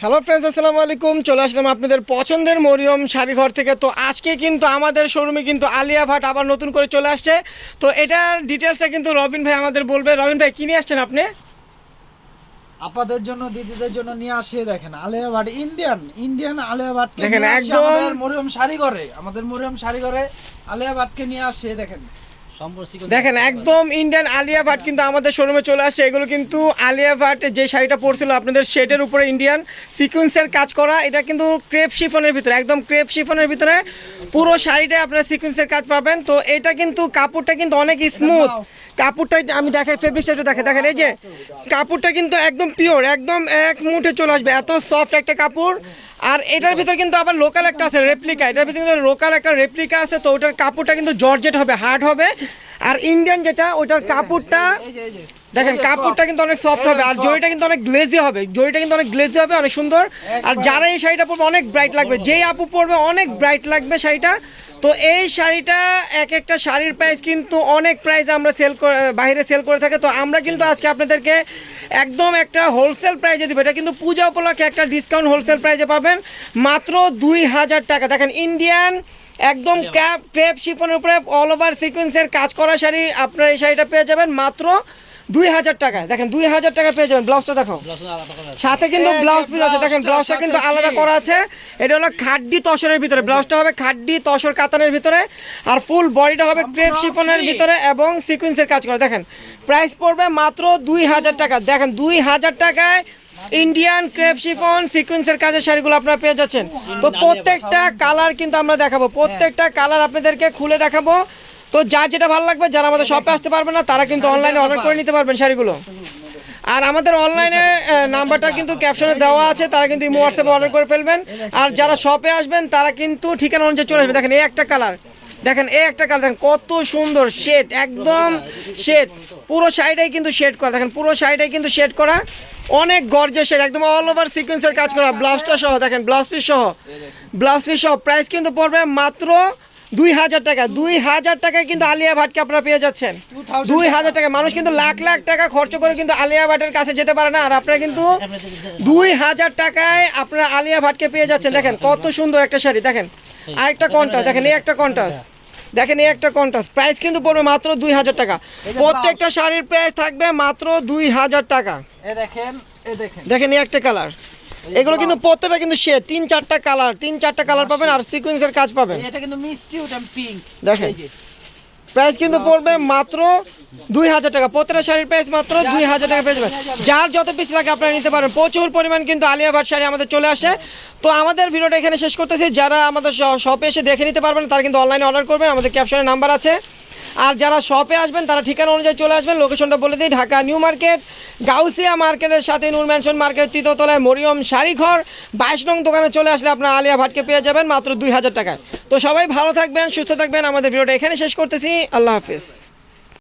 Hello friends আসসালামু আলাইকুম চলে আসলাম আপনাদের পছন্দের মরিয়ম শাড়িঘর থেকে। তো আজকে কিন্তু আমাদের শোরুমে কিন্তু আলিয়া ভাট আবার নতুন করে চলে আসছে। তো এটার ডিটেলসটা কিন্তু রবিন ভাই আমাদের বলবে। রবিন ভাই কি নিয়ে আসছেন আপনি? আপাদের জন্য দিদিদের জন্য নিয়ে আসিয়ে দেখেন। আলিয়া ভাট ইন্ডিয়ান ইন্ডিয়ান আলিয়া ভাটকে দেখেন, একদম- মরিয়ম শাড়ি ঘরে আমাদের মরিয়ম শাড়ি ঘরে আলিয়া ভাটকে নিয়ে আসিয়ে দেখেন। দেখেন একদম ইন্ডিয়ান আলিয়া ভাট কিন্তু আমাদের শোরুমে চলে আসছে এগুলো কিন্তু আলিয়া ভাট যে শাড়িটা পরছিল আপনাদের শেডের উপরে ইন্ডিয়ান সিকুয়েন্সের কাজ করা এটা কিন্তু ক্রেপ শিফনের ভিতরে একদম ক্রেপ শিফনের ভিতরে পুরো শাড়িটায় আপনারা সিকুয়েন্সের কাজ পাবেন। তো এটা কিন্তু কাপড়টা কিন্তু অনেক স্মুথ কাপড়টা আমি দেখাই ফেব্রিক্সটা একটু দেখে দেখেন এই যে কাপড়টা কিন্তু একদম পিওর একদম এক মুঠে চলে আসবে। এত সফট একটা কাপড়। আর এটার ভিতরে কিন্তু আবার লোকাল একটা আছে রেপ্লিকা এটার ভিতরে কিন্তু লোকাল একটা রেপ্লিকা আছে, তো ওটার কাপড়টা কিন্তু জর্জেট হবে হার্ড হবে। আর ইন্ডিয়ান যেটা, ওটার কাপড়টা দেখেন কাপড়টা কিন্তু অনেক সফট হবে আর জরিটা কিন্তু অনেক গ্লেজি হবে। জরিটা কিন্তু অনেক গ্লেজি হবে অনেক সুন্দর। আর যারা এই শাড়িটা পরবে অনেক ব্রাইট লাগবে। যেই আপু পরবে অনেক ব্রাইট লাগবে শাড়িটা। তো এই শাড়িটা এক একটা শাড়ির প্রাইস কিন্তু অনেক প্রাইস আমরা সেল করে বাইরে সেল করে থাকে। তো আমরা কিন্তু আজকে আপনাদেরকে একদম একটা হোলসেল প্রাইজে দিব। এটা কিন্তু পূজা উপলক্ষে একটা ডিসকাউন্ট হোলসেল প্রাইজে পাবেন। মাত্র দুই হাজার টাকা। দেখেন ইন্ডিয়ান একদম ক্র্যাপ ক্রেপ শিফনের উপরে অল ওভার সিকোয়েন্সের কাজ করা শাড়ি আপনারা এই শাড়িটা পেয়ে যাবেন। মাত্র দুই হাজার টাকায়। দেখেন দুই হাজার টাকা পেয়ে যাবেন ব্লাউজটা দেখো সাথে কিন্তু ব্লাউজ পিস আছে। দেখেন ব্লাউজটা ব্লাউজটা কিন্তু আলাদা করা আছে। এটা হলো খাড্ডি তসরের ভিতরে। ব্লাউজটা হবে খাড্ডি তসর কাতানের ভিতরে। আর ফুল বডিটা হবে ক্রেপ শিফনের ভিতরে এবং সিকোয়েন্সের কাজ করা। দেখেন প্রাইস পড়বে মাত্র দুই হাজার টাকা। দেখেন দুই হাজার টাকায় ইন্ডিয়ান ক্রেপ শিফন সিকোয়েন্সের কাজের শাড়িগুলো আপনারা পেয়ে যাচ্ছেন। তো প্রত্যেকটা কালার কিন্তু আমরা দেখাবো। প্রত্যেকটা কালার আপনাদেরকে খুলে দেখাবো। তো যার যেটা ভালো লাগবে, যারা আমাদের শপে আসতে পারবে না, তারা কিন্তু অনলাইনে অর্ডার করে নিতে পারবেন শাড়িগুলো। আর আমাদের অনলাইনে নাম্বারটা কিন্তু ক্যাপশনে দেওয়া আছে, তারা কিন্তু ইমো হোয়াটসঅ্যাপে অর্ডার করে ফেলবেন। আর যারা শপে আসবেন, তারা কিন্তু ঠিকানা অনুযায়ী চলে আসবে দেখেন, এই একটা কালার দেখেন, এই একটা কালার দেখেন, কত সুন্দর শেড একদম শেড পুরো শাড়িটাই কিন্তু শেড করা। দেখেন, পুরো শাড়িটাই কিন্তু শেড করা। অনেক গর্জের শেড একদম অল ওভার সিকোয়েন্সের কাজ করা। ব্লাউজটা সহ, দেখেন ব্লাউজ পিস সহ। ব্লাউজ পিস সহ প্রাইস কিন্তু পড়বে মাত্র দুই হাজার টাকা দুই হাজার টাকায় কিন্তু আলিয়া ভাটকে আপনারা পেয়ে যাচ্ছেন। দুই হাজার টাকা। মানুষ কিন্তু লাখ লাখ টাকা খরচ করে কিন্তু আলিয়া ভাটের কাছে যেতে পারে না। আর আপনারা কিন্তু দুই হাজার টাকায় আপনারা আলিয়া ভাটকে পেয়ে যাচ্ছেন। দেখেন কত সুন্দর একটা শাড়ি দেখেন। আরেকটা কন্টাস দেখেন এই একটা কন্টাস দেখেন এই একটা কন্টাস প্রাইস কিন্তু পড়বে মাত্র দুই হাজার টাকা। প্রত্যেকটা শাড়ির প্রাইস থাকবে মাত্র দুই হাজার টাকা। এ দেখেন এ দেখেন। দেখেন এই একটা কালার এগুলো কিন্তু প্রত্যেকটা কিন্তু সে তিন চারটা কালার তিন চারটা কালার পাবেন আর সিকোয়েন্সের কাজ পাবেন। এটা কিন্তু মিষ্টি ওটা পিঙ্ক দেখেন। প্রাইস কিন্তু পড়বে মাত্র দুই হাজার টাকা। প্রত্যেকটা শাড়ির প্রাইস মাত্র দুই হাজার টাকা পেয়ে যাবেন। যার যত পিস লাগে আপনারা নিতে পারেন। প্রচুর পরিমাণ কিন্তু আলিয়া ভাট শাড়ি আমাদের চলে আসে। তো আমাদের ভিডিওটা এখানে শেষ করতেছি। যারা আমাদের শপে এসে দেখে নিতে পারবেন তারা কিন্তু অনলাইনে অর্ডার করবেন। আমাদের ক্যাপশনে নাম্বার আছে। আর যারা শপে আসবেন, তারা ঠিকানা অনুযায়ী চলে আসবেন। লোকেশনটা বলে দিই, ঢাকা নিউ মার্কেট, গাউসিয়া মার্কেটের সাথে নূর ম্যানশন মার্কেট তৃতীয়তলায় মরিয়ম শাড়িঘর বাইশ নং দোকানে চলে আসলে আপনার আলিয়া ভাটকে পেয়ে যাবেন মাত্র দুই হাজার টাকায়। তো সবাই ভালো থাকবেন, সুস্থ থাকবেন। আমাদের ভিডিওটা এখানে শেষ করতেছি। আল্লাহ হাফিজ।